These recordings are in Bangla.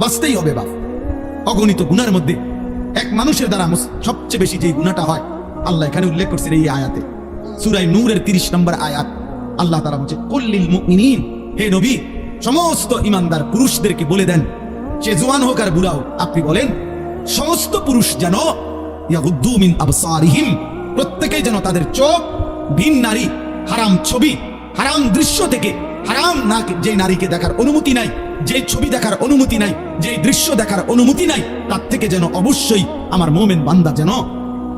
বাঁচতেই হবে বাপ। অগণিত গুনার মধ্যে এক মানুষের দ্বারা সবচেয়ে বেশি যে গুণাটা হয়, আল্লাহ এখানে উল্লেখ করছেন এই আয়াতে। সুরাই নূরের তিরিশ নম্বর আয়াত। আল্লাহ তারা বলছে কল্লিল হে নবী, সমস্ত ইমানদার পুরুষদেরকে বলে দেন, সে জোয়ান হোক আর বুড়া হোক, আপনি বলেন, সমস্ত পুরুষ যেন মিন আবসারিহিম, প্রত্যেকেই যেন তাদের চোখ, ভিন নারী, হারাম ছবি, হারাম দৃশ্য থেকে হারাম না যে নারীকে দেখার অনুমতি নাই যে ছবি দেখার অনুমতি নাই, যে দৃশ্য দেখার অনুমতি নাই, তার থেকে যেন অবশ্যই আমার মোমেন বান্দা যেন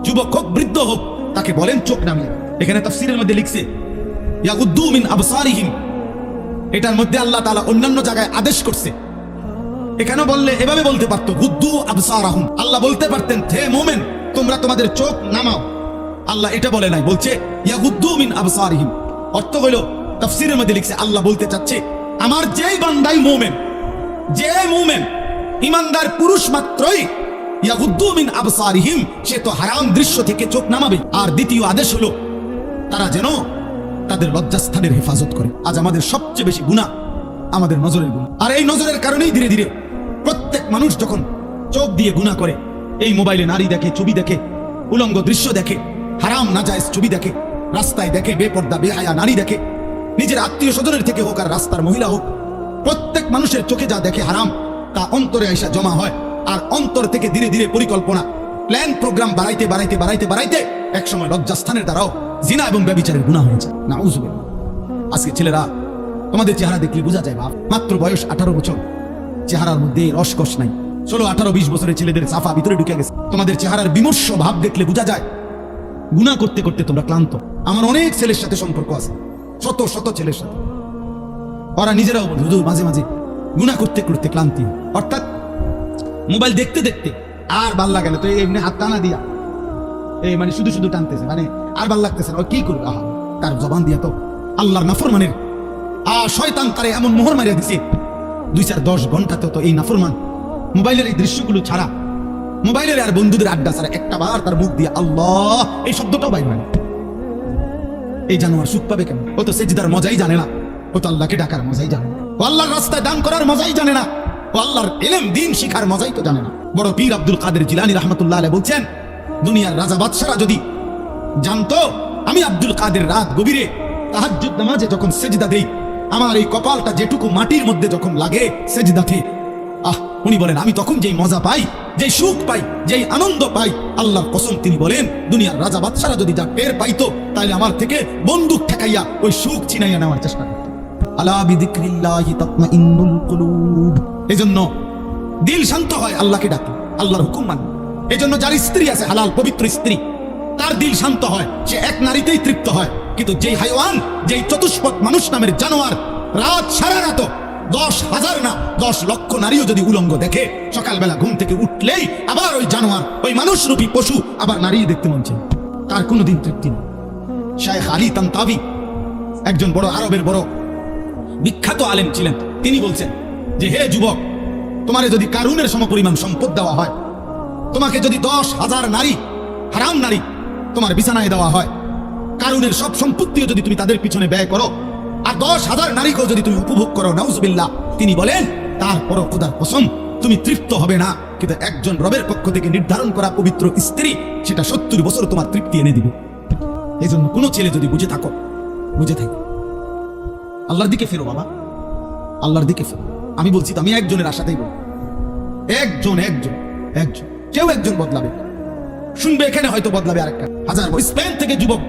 যুবক হোক, বৃদ্ধ হোক, তাকে বলেন চোখ নামিয়ে। এখানে তাফসীরের মধ্যে লিখছে এটার মধ্যে আল্লাহ তাআলা অন্যান্য জায়গায় আদেশ করছে। এখানে বললে এভাবে বলতে পারতো, গুদ্দু আবসারাহুম। আল্লাহ বলতে পারতেন, হে মোমেন, তোমরা তোমাদের চোখ নামাও। আল্লাহ এটা বলে নাই, বলছে, ইয়াগুদ্দু মিন আবসারিহিম। অর্থ হলো তাফসীরের মধ্যে লিখছে, আল্লাহ বলতে চাচ্ছে আমার যেই বান্দাই মোমেন যে মোমেন, ইমানদার পুরুষ মাত্রই ইয়াগুদ্দু মিন আবসারিহিম, সে তো হারাম দৃশ্য থেকে চোখ নামাবে। আর দ্বিতীয় আদেশ হলো, তারা যেন তাদের লজ্জাস্থানের হেফাজত করে। আজ আমাদের সবচেয়ে বেশি গুণা আমাদের নজরের গুণ আর এই নজরের কারণেই ধীরে ধীরে প্রত্যেক মানুষ যখন চোখ দিয়ে গুণা করে, এই মোবাইলে নারী দেখে, ছবি দেখে, উলঙ্গ দৃশ্য দেখে, হারাম, নাজায়েজ ছবি দেখে, রাস্তায় দেখে, বেপর্দা, বেহায়া নারী দেখে নিজের আত্মীয় স্বজনের থেকে হোক আর রাস্তার মহিলা হোক, প্রত্যেক মানুষের চোখে যা দেখে হারাম, তা অন্তরে আইসা জমা হয়। আর অন্তর থেকে ধীরে ধীরে পরিকল্পনা, প্ল্যান, প্রোগ্রাম বাড়াইতে বাড়াইতে বাড়াইতে বাড়াইতে একসময় লজ্জাস্থানের দ্বারাও জিনা এবং ব্যবিচারের গুণা হয়েছে না আজকে ছেলেরা, তোমাদের চেহারা দেখলে বোঝা যায়, বাপ, মাত্র বয়স আঠারো বছর। চেহারার মধ্যে রসকস নাই। ষোলো, আঠারো, বিশ বছরের ছেলেদের সাফা ভিতরে ঢুকে গেছে। তোমাদের চেহারার বিমর্ষ ভাব দেখলে বোঝা যায় গুণা করতে করতে তোমরা ক্লান্ত। আমার অনেক ছেলের সাথে সম্পর্ক আছে। শত শত ছেলের সাথে। ওরা নিজেরাও বলে, হুজুর, মাঝে মাঝে গুণা করতে করতে ক্লান্তি। অর্থাৎ মোবাইল দেখতে দেখতে আর ভালো লাগে না। তো এমনি হাত টানা দিয়া, এই মানে শুধু শুধু টানতেছে মানে আর ভালো লাগতেছে না। কি করবে? আহা, তার জবান দিয়া তো আল্লাহর নাফরমানের, আ, শয়তান তারে এমন মোহর মারিয়া দিছে। দুই চার দশ ঘন্টাতে তো এই নাফরমান মোবাইলের এই দৃশ্যগুলো ছাড়া, মোবাইলের আর বন্ধুদের আড্ডা ছাড়া একটা বার তার মুখ দিয়ে আল্লাহ, এই শব্দটাও বাইর হয় না। এই জানোয়ার সুখ পাবে কেন ও তো সেজিদার মজাই জানে না। ও তো আল্লাহকে ডাকার মজাই জানে ও আল্লাহর রাস্তায় দান করার মজাই জানে না। ও আল্লাহর এলেম, দিন শিখার মজাই তো জানে না। বড় পীর আব্দুল কাদের জিলানি রহমতুল্লাহ আলাইহি বলছেন, দুনিয়ার রাজা বাদশারা যদি জানতো, আমি আব্দুল কাদের রাত গভীরে তাহাজ্জুদ নামাজে যখন সেজদা দেই, আমার এই কপালটা যেটুকু মাটির মধ্যে যখন লাগে, সেজদাতে আহ, উনি বলেন, আমি তখন যেই মজা পাই যে সুখ পাই, যেই আনন্দ পাই, আল্লাহর কসম তিনি বলেন, দুনিয়ার রাজা বাদশারা যদি যা টের পাইতো তাহলে আমার থেকে বন্দুক ঠেকাইয়া ওই সুখ চিনাইয়া নেওয়ার চেষ্টা করতো। দিল শান্ত হয়, আল্লাহকে মানে। এজন্য যার আছে পবিত্র স্ত্রী, তার দিল শান্ত হয় এক নারীতেই তৃপ্ত হয়। কিন্তু যেই যেই মানুষ নামের জানোয়ার, রাত সারা রাত দশ হাজার না, দশ লক্ষ নারীও যদি উলঙ্গ দেখে, সকালবেলা ঘুম থেকে উঠলেই আবার ওই জানোয়ার, ওই মানুষরূপী পশু আবার নারী দেখতে মন চায়। তার কোনোদিন তৃপ্তি নেই। শায়েখ আলী তান্তাবি, একজন বড় আরবের বড় বিখ্যাত আলেম ছিলেন। তিনি বলছেন যে, হে যুবক, তোমারে যদি কারুনের সমপরিমাণ সম্পদ দেওয়া হয়, তোমাকে যদি দশ হাজার নারী, হারাম নারী তোমার বিছানায় দেওয়া হয়, কারুনের সব সম্পত্তিও যদি তুমি তাদের পিছনে ব্যয় করো আর দশ হাজার নারীকেও যদি তুমি উপভোগ করো, নাউজবিল্লাহ, তিনি বলেন, তারপরও খোদার কসম, তুমি তৃপ্ত হবে না। কিন্তু একজন রবের পক্ষ থেকে নির্ধারণ করা পবিত্র স্ত্রী, সেটা সত্তর বছর তোমার তৃপ্তি এনে দিবে। এই জন্য কোনো ছেলে যদি বুঝে থাকো বুঝে থাকো। আল্লাহর দিকে ফেরো, বাবা। আল্লাহর দিকে ফেরো। আমি বলছি, তো আমি একজনের আশাতেই বলি। একজন একজন একজন। কেউ একজন বদলাবে শুনবে, এখানে হয়তো বদলাবে আরেকটা। হাজার স্পেন থেকে যুবক,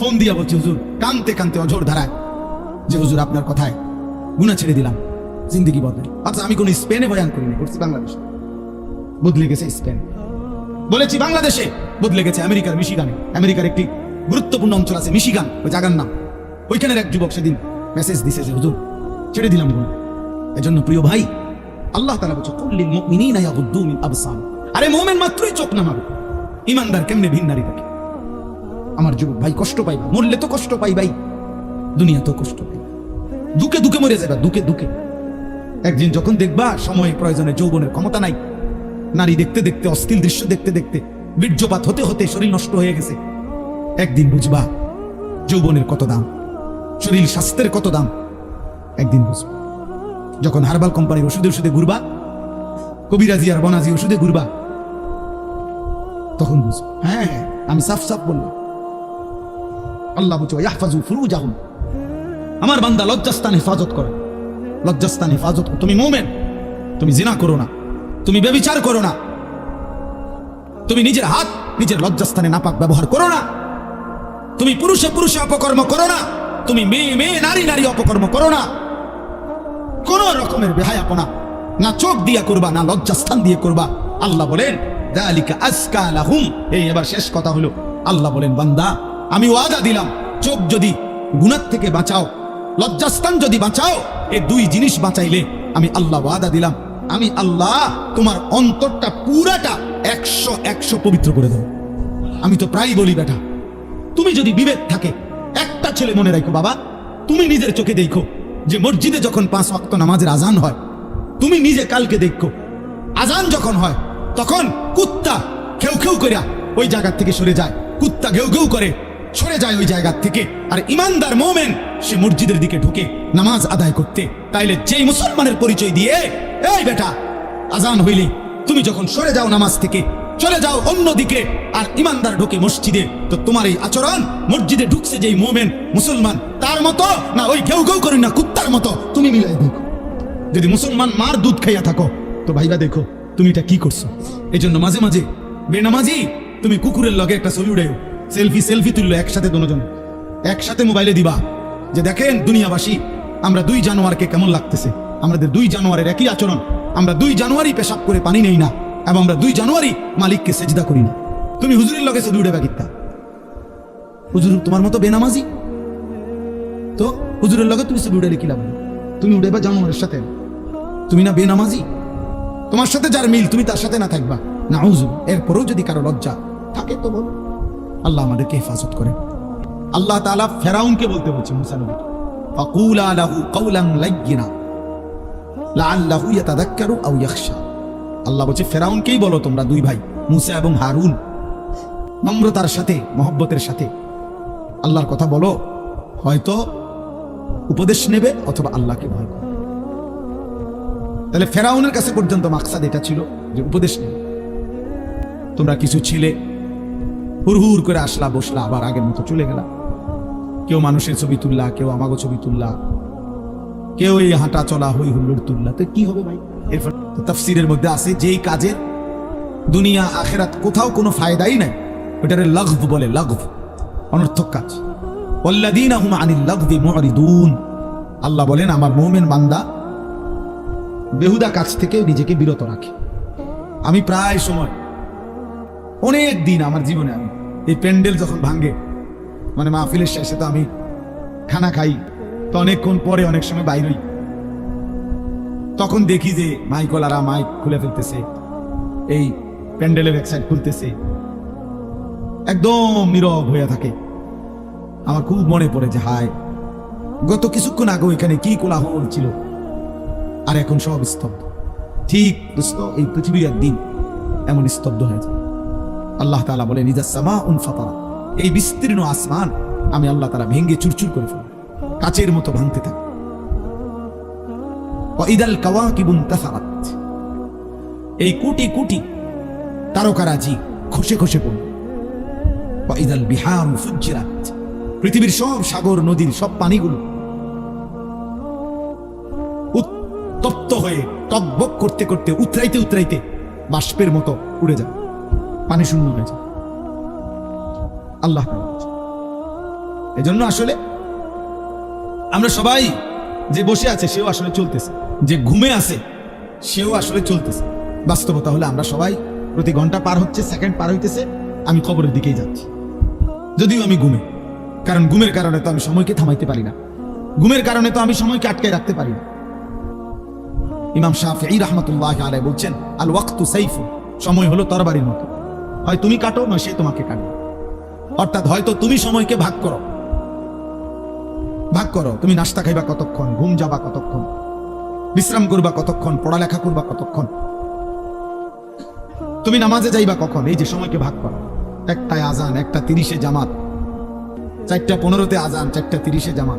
ফোন দিয়া বলছে, হুজুর, কানতে কানতে অঝোর ধারায় যে হুজুর আপনার কথায় গুণা ছেড়ে দিলাম, জিন্দগি বদলে আচ্ছা আমি কোন স্পেনে বয়ান করিনি করছি বাংলাদেশে। বদলে গেছে স্পেন বলেছি বাংলাদেশে বদলে গেছে আমেরিকার মিশিগানে। আমেরিকার একটি গুরুত্বপূর্ণ অঞ্চল আছে মিশিগান, ওই জায়গার নাম। ওইখানের এক যুবক সেদিন মেসেজ দিছে যে, হুজুর, ছেড়ে দিলাম গুণ এজন্য প্রিয় ভাই, আল্লাহ তাআলা বলছে কুল্লিল মুমিনিনা ইয়াগুদ্দু মিন আবসার। আরে মুমিন মাত্রই চোখ নামাবে। ইমানদার কেমনে ভিন নারী থাকে আমার যুবক ভাই কষ্ট পাইবা মরলে তো কষ্ট পাই ভাই। দুনিয়া তো কষ্ট। পাই দুকে দুকে মরে যাবে দুকে দুকে। একদিন যখন দেখবা সময় প্রয়োজনে যৌবনের ক্ষমতা নাই নারী দেখতে দেখতে অস্থির দৃশ্য দেখতে দেখতে বীর্যপাত হতে হতে শরীর নষ্ট হয়ে গেছে। একদিন বুঝবা যৌবনের কত দাম শরীর স্বাস্থ্যের কত দাম। একদিন বুঝবা যখন হারবাল কোম্পানির ওষুধে ওষুধে ঘুরবা কবিরাজি আর বনাজি ওষুধে ঘুরবা তখন বুঝো হ্যাঁ হ্যাঁ, আমি সাফ সাফ বললাম। আল্লাহ বুঝো ইয়াহফাজু ফুরুজাহুম। আমার বান্দা লজ্জাস্থান হেফাজত করো। লজ্জাস্থান হেফাজত করো। তুমি মোমেন, তুমি জিনা করো না। তুমি বেবিচার করো না। তুমি নিজের হাত, নিজের লজ্জাস্থানে নাপাক ব্যবহার করো না। তুমি পুরুষে পুরুষে অপকর্ম করো না। তুমি মেয়ে মেয়ে, নারী নারী অপকর্ম করো না। কোন রকমের বেহায়াপনা না চোখ দিয়া করবা, না লজ্জাস্থান দিয়ে করবা। আল্লাহ বলেন এই এবার শেষ কথা হলো, আল্লাহ বলেন, বান্দা, আমি ওয়াদা দিলাম, চোখ যদি গুণার থেকে বাঁচাও লজ্জাস্থান যদি বাঁচাও এই দুই জিনিস বাঁচাইলে আমি আল্লাহ ওয়াদা দিলাম। আমি আল্লাহ তোমার অন্তরটা পুরাটা একশো একশো পবিত্র করে দেব। আমি তো প্রায় বলি, বেটা, তুমি যদি বিবেক থাকে, একটা ছেলে মনে রাখো বাবা, তুমি নিজের চোখে দেখো যে মসজিদে যখন পাঁচ ওয়াক্ত নামাজের আজান হয়, তুমি নিজে কালকে দেখো, আজান যখন হয়, তখন কুত্তা খেউ খেউ করিয়া ওই জায়গার থেকে সরে যায়। কুত্তা ঘেউ ঘেউ করে সরে যায় ওই জায়গা থেকে। আর ইমানদার মোমেন, সে মসজিদের দিকে ঢুকে নামাজ আদায় করতে। তাইলে যেই মুসলমানের পরিচয় দিয়ে, এই বেটা, আজান হইলে তুমি যখন সরে যাও নামাজ থেকে, চলে যাও অন্যদিকে আর ইমানদার ঢোকে মসজিদে, তো তোমার এই আচরণ, মসজিদে ঢুকছে যেই মোমেন, মুসলমান, তার মতো? না, ওই কেউ কেউ করি না, কুত্তার মতো? তুমি মিলাই দেখো। যদি মুসলমান মার দুধ খাইয়া থাকো, তো ভাইবা দেখো, তুমি এটা কি করছ? এই জন্য মাঝে মাঝে, বেনামাজি, তুমি কুকুরের লগে একটা ছবি উড়াইও। সেলফি সেলফি তুললো একসাথে দুজন। একসাথে মোবাইলে দিবা। যে দেখেন দুনিয়াবাসী, আমরা দুই জানোয়ারকে কেমন লাগতেছে। আমাদের দুই জানোয়ারের একই আচরণ। আমরা দুই জানুয়ারি পেশাব করে পানি নেই না। এবং আমরা দুই জানুয়ারি মালিককে সেজদা করি না। তুমি হুজুরের লগে ছবি উড়ে বাকিতা হুজুর, তোমার মতো বেনামাজি? তো হুজুরের লগে তুমি ছবি উড়ে কি লাভ তুমি উড়ে বা জানোয়ারের সাথে? তুমি না বেনামাজি? তোমার সাথে যার মিল, তুমি তার সাথে না থাকবা। না হুজুর এরপরেও যদি কারও লজ্জা থাকে তো বলো। আল্লাহ আমাদেরকে হেফাজত করে আল্লাহ তাআলা ফেরাউনকে বলতে বলছে, মুসা নবী, ফাকুলা লাহু কাওলান লাইয়িনা, লাআল্লাহু ইয়াতাযাক্কারু আও ইয়াখশা। আল্লাহ বলছে, ফেরাউনকেই বলো তোমরা দুই ভাই, মুসা এবং হারুন, নম্রতার সাথে, মহব্বতের সাথে। আল্লাহর কথা বলো, হয়তো উপদেশ নেবে অথবা আল্লাহকে ভয় করবে। তাহলে ফেরাউনের কাছে পর্যন্ত মাকসাদ এটা ছিল যে উপদেশ নেবে। তোমরা কিছু ছিলে হুর করে আসলা, বসলা, আবার আগের মতো চলে গেলাম কেউ মানুষের ছবি তুললা, কেউ আমাগো ছবি তুললা। কেউ এই হাঁটা চলা, হই হুল্লোড় তুললা। তো কি হবে ভাই? এরপর তাফসিরের মধ্যে আছে, যেই কাজের দুনিয়া, আখেরাত কোথাও কোনো ফায়দাই নাই। ওটারে লঘব বলে, লঘব, অনর্থক কাজ। ওয়াল্লাযীনা হুম আনিল লাগবি মুরিদুন। আল্লাহ বলেন, আমার মুমিন বান্দা বেহুদা কাজ থেকে নিজেকে বিরত রাখে। আমি প্রায় সময় অনেক দিন আমার জীবনে আমি এই প্যান্ডেল যখন ভাঙ্গে মানে মাহফিলের শেষে তো আমি খানা খাই, তো অনেকক্ষণ পরে অনেক সময় বাইরই তখন দেখি যে মাইকলারা মাইক খুলে ফেলতেছে, এই প্যান্ডেলের এক সাইড খুলতেছে। একদম নীরব হয়ে থাকে। আমার খুব মনে পড়ে যে হায়, গত কিছুক্ষণ আগে এখানে কি কোলাহল ছিল। আর এখন সব স্তব্ধ। ঠিক দোস্ত, এই পৃথিবীর একদিন এমন স্তব্ধ হয়ে আল্লাহ তাআলা বলে নিজা সামা উন ফাতারা। এই বিস্তীর্ণ আসমান আমি আল্লাহ তারা ভেঙ্গে চুরচুর করে ফেলি কাচের মতো ভাঙতে থাকে ইদাল তাসারাত এই তারকারাজি খসে খসে পড়ল বিহার পৃথিবীর সব সাগর, নদীর সব পানিগুলো উত্তপ্ত হয়ে টকবক করতে করতে, উতরাইতে উতরাইতে বাষ্পের মতো উড়ে যায় পানি শূন্য হয়ে যায়। আল্লাহ এজন্য আসলে আমরা সবাই যে বসে আছে, সেও আসলে চলতেছে। যে ঘুমে আছে, সেও আসলে চলতেছে। বাস্তবতা হলে আমরা সবাই প্রতি ঘণ্টা পার হচ্ছে, সেকেন্ড পার হইতেছে, আমি খবরের দিকেই যাচ্ছি। যদিও আমি ঘুমে, কারণ ঘুমের কারণে তো আমি সময়কে থামাইতে পারি না। ঘুমের কারণে তো আমি সময়কে আটকায় রাখতে পারি না। ইমাম শাফি রহমতুল্লাহ আলাই বলছেন আল ওয়াক্তু সাইফু সময় হলো তরবারির মতো। হয় তুমি কাটো, নয় সে তোমাকে কাটবে। অর্থাৎ হয়তো তুমি সময়কে ভাগ করো। ভাগ করো, তুমি নাস্তা খাইবা কতক্ষণ, ঘুম যাবা কতক্ষণ, বিশ্রাম করবা কতক্ষণ, পড়ালেখা করবা কতক্ষণ, তুমি নামাজে যাইবা কখন, এই যে সময়কে ভাগ করো। একটায় আজান, একটা তিরিশে জামাত, চারটা পনেরোতে আজান, চারটা তিরিশে জামাত,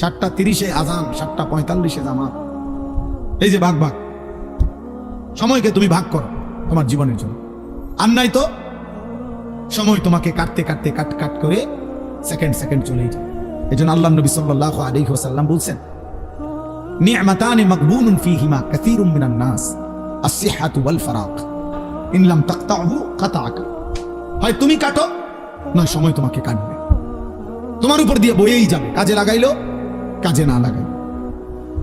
সাতটা তিরিশে আজান, সাতটা পঁয়তাল্লিশে জামাত। এই যে ভাগ ভাগ। সময়কে তুমি ভাগ করো। তোমার জীবনের জন্য। আর নাই তো, সময় তোমাকে কাটতে কাটতে কাট কাট করে সেকেন্ড সেকেন্ড চলেই যায়। এই জন্য আল্লাহ নবী সাল্লাহ আলাইহি ওয়াসাল্লাম বলছেন, নি'মাতানি মাকবুনুন ফীহিমা কাসীরুম মিনান নাস, আস-সিহহাতু ওয়াল ফারাগ ইন লাম তাকতাহু কাতাআকা। হয় তুমি কাটো, নয় সময় তোমাকে কাটবে। তোমার উপর দিয়ে বয়েই যাবে, কাজে লাগাইলো, কাজে না লাগাইলো।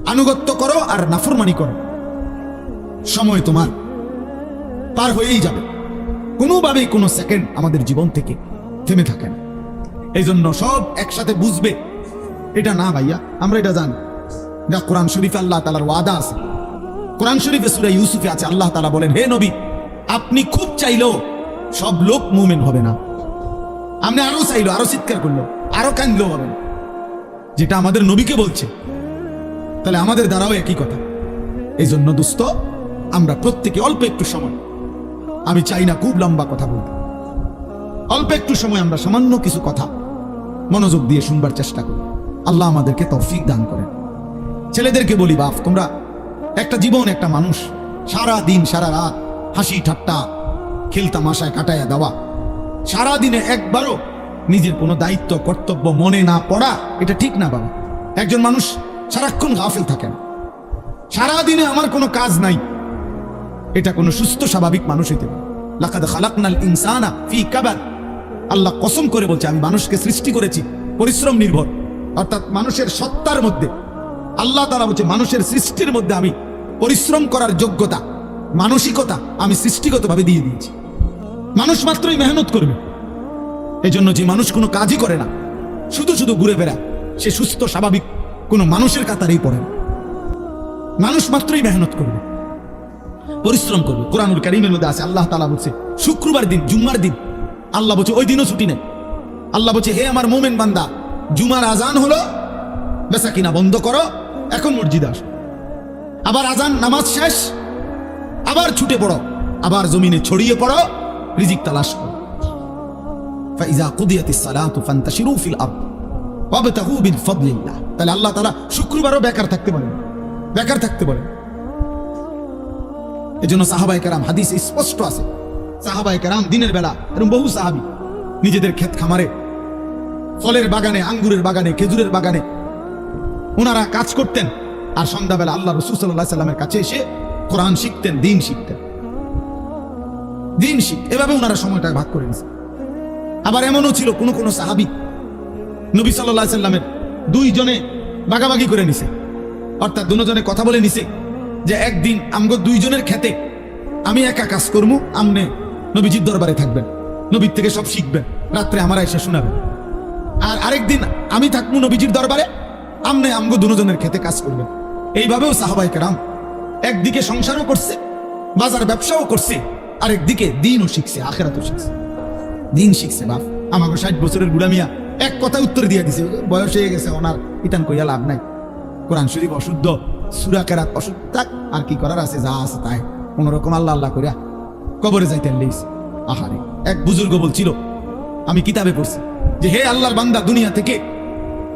আনুগত্য করো আর নাফরমানি করো। সময় তোমার। পার হয়েই যাবে। কোনোভাবেই কোনো সেকেন্ড আমাদের জীবন থেকে থেমে থাকে না। এই জন্য সব একসাথে বুঝবে। এটা না ভাইয়া, আমরা এটা জানি। যা কোরআন শরীফে আল্লাহ তালার ওয়াদা আছে। কোরআন শরীফে সুরা ইউসুফে আছে, আল্লাহ তালা বলেন, হে নবী, আপনি খুব চাইলেও সব লোক মুমেন হবে না। আপনি আরও চাইলো, আরও চিৎকার করল, আরও কান্দলেও হবে না। যেটা আমাদের নবীকে বলছে। তাহলে আমাদের দ্বারাও একই কথা। এই জন্য দোস্ত, আমরা প্রত্যেকে অল্প একটু সময়। আমি চাই না খুব লম্বা কথা বলতে। অল্প একটু সময় আমরা সামান্য কিছু কথা মনোযোগ দিয়ে শুনবার চেষ্টা করি। আল্লাহ আমাদেরকে তৌফিক দান করেন। ছেলেদেরকে বলি, বাপ, তোমরা একটা জীবন, একটা মানুষ, সারা দিন, সারা রাত হাসি ঠাট্টা খেলতামাশায় কাটাইয়া দেওয়া। সারা দিনে একবারও নিজের কোনো দায়িত্ব, কর্তব্য মনে না পড়া, এটা ঠিক না, বাবা। একজন মানুষ সারাক্ষণ গাফিল থাকেন সারা দিনে আমার কোনো কাজ নাই। এটা কোনো সুস্থ, স্বাভাবিক মানুষ হইতে পারে। আল্লাহ কসম করে বলছে, আমি মানুষকে সৃষ্টি করেছি, পরিশ্রম নির্ভর। অর্থাৎ মানুষের সত্তার মধ্যে। আল্লাহ তারা বলছে, মানুষের সৃষ্টির মধ্যে আমি পরিশ্রম করার যোগ্যতা, মানসিকতা আমি সৃষ্টিগতভাবে দিয়ে দিয়েছি। মানুষ মাত্রই মেহনত করবে। এই জন্য যে মানুষ কোনো কাজই করে না, শুধু শুধু ঘুরে বেড়ায়, সে সুস্থ, স্বাভাবিক কোনো মানুষের কাতারেই পড়ে না। মানুষ মাত্রই মেহনত করবে। পরিশ্রম করবে। কোরআনুল কারিমের মধ্যে আছে, আল্লাহ তালা বলছে, শুক্রবার দিন, জুম্মার দিন, আল্লাহ বলছে, ওই দিনও ছুটি নেই। আল্লাহ বলছে, হে আমার মোমেন বান্দা, জুমার আজান হলো, বেচা কিনা বন্ধ করো, এখন মসজিদে আসো। আবার আজান, নামাজ শেষ, আবার ছুটে পড়ো, আবার জমিনে ছড়িয়ে পড়ো, রিজিক তালাশ করো। ফাইজা কুদিয়াতিস সালাতু ফান্তাশিরু ফিল আরদ, ওয়াবতাগু বিল ফাদলিল্লাহ। তাহলে আল্লাহ তাআলা শুক্রবারও বেকার থাকতে পারেন বেকার থাকতে বলেন। এজন্য সাহাবাই কারাম হাদিস স্পষ্ট আছে। সাহাবাই কারাম দিনের বেলা এরকম বহু সাহাবি নিজেদের ক্ষেত খামারে, ফলের বাগানে, আঙ্গুরের বাগানে, খেজুরের বাগানে ওনারা কাজ করতেন। আর সন্ধ্যাবেলা আল্লাহ রসুল সাল্লাহ সাল্লামের কাছে এসে কোরআন শিখতেন, দিন শিখতেন। দিন শিখ, এভাবে ওনারা সময়টা ভাগ করে নিয়েছে আবার এমনও ছিল, কোন কোন সাহাবি নবী সাল্লাহ সাল্লামের দুইজনে বাগাবাগি করে নিছে। অর্থাৎ দুজনে কথা বলে নিছে যে একদিন আমগো দুইজনের খেতে আমি একা কাজ করব আমনে নবীজির দরবারে থাকবেন। নবীর থেকে সব শিখবেন, রাত্রে আমার এসে শোনাবেন। আর আরেকদিন আমি থাকব নবীজির দরবারে, আমনে আমগো দুজনের খেতে কাজ করবেন। এইভাবেও সাহাবাই কেরাম একদিকে সংসারও করছে, বাজার ব্যবসাও করছে, আরেকদিকে দিনও শিখছে, আখেরাতও শিখছে। দিন শিখছে, বাপ। আমাকে ষাট বছরের বুড়া মিয়া এক কথা উত্তর দিয়ে দিছে, বয়স হয়ে গেছে, ওনার ইতান কইয়া লাভ নাই। কোরআন শরীফ অশুদ্ধ। সুরা কেরাত অশুদ্ধ থাক, আর কি করার আছে, যা আছে তাই। কোন রকম আল্লাহ আল্লাহ করিয়া কবরে যাইতেন লিস আহারে, এক বুজুর্গ বলছিল, আমি কিতাবে পড়ছি, যে হে আল্লাহর বান্দা, দুনিয়া থেকে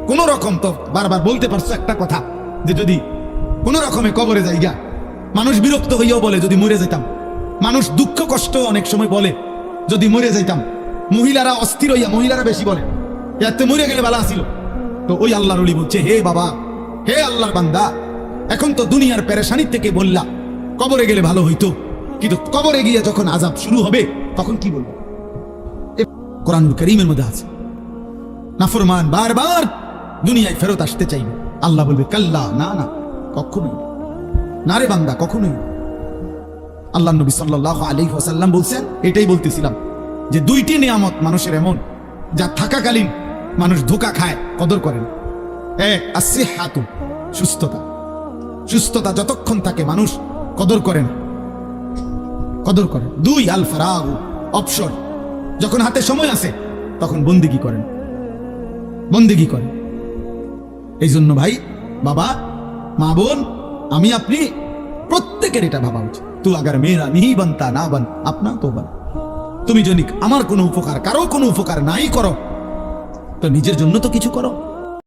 কোন রকম তো বারবার বলতে পারছ একটা কথা, যে যদি কোন রকমে কবরে যাইগা, মানুষ বিরক্ত হইয়াও বলে, যদি মরে যাইতাম। মানুষ দুঃখ কষ্ট অনেক সময় বলে, যদি মরে যাইতাম। মহিলারা অস্থির হইয়া, মহিলারা বেশি বলে এতে মরে গেলে ভালো আসিল তো ওই আল্লাহর বলছে, হে বাবা, হে আল্লাহর বান্দা এখন তো দুনিয়ার পেরেশানি থেকে বললা, কবরে গেলে ভালো হইতো। কিন্তু কবরে গিয়ে যখন আজাব শুরু হবে, তখন কি বলব? এ কোরআনুল করিমের মধ্যে আছে। নাফরমান বারবার দুনিয়ায় ফেরত আসতে চাইবে আল্লাহ বলবে, কাল্লা, না না, কখনোই না। রে বান্দা, কখনোই আল্লাহ নবী সাল্লাহ আলী ওসাল্লাম বলছেন, এটাই বলতেছিলাম যে দুইটি নিয়ামত মানুষের এমন, যা থাকাকালীন মানুষ ধোকা খায়, কদর করেন এক আসছে হাতু সুস্থতা। সুস্থতা যতক্ষণ থাকে, মানুষ কদর করেন। কদর করেন। দুই, আল ফারাগ, অবসর। যখন হাতে সময় আছে, তখন বন্দিগি করেন। বন্দিগি করেন। এই জন্য ভাই, বাবা, মা বোন, আমি, আপনি, প্রত্যেকের এটা ভাবা উচিত। তু আগার মেয়েরা নিহি বানতা না বান, আপনা তো বান। তুমি যদি আমার কোনো উপকার, কারও কোনো উপকার নাই করো। তো নিজের জন্য তো কিছু করো।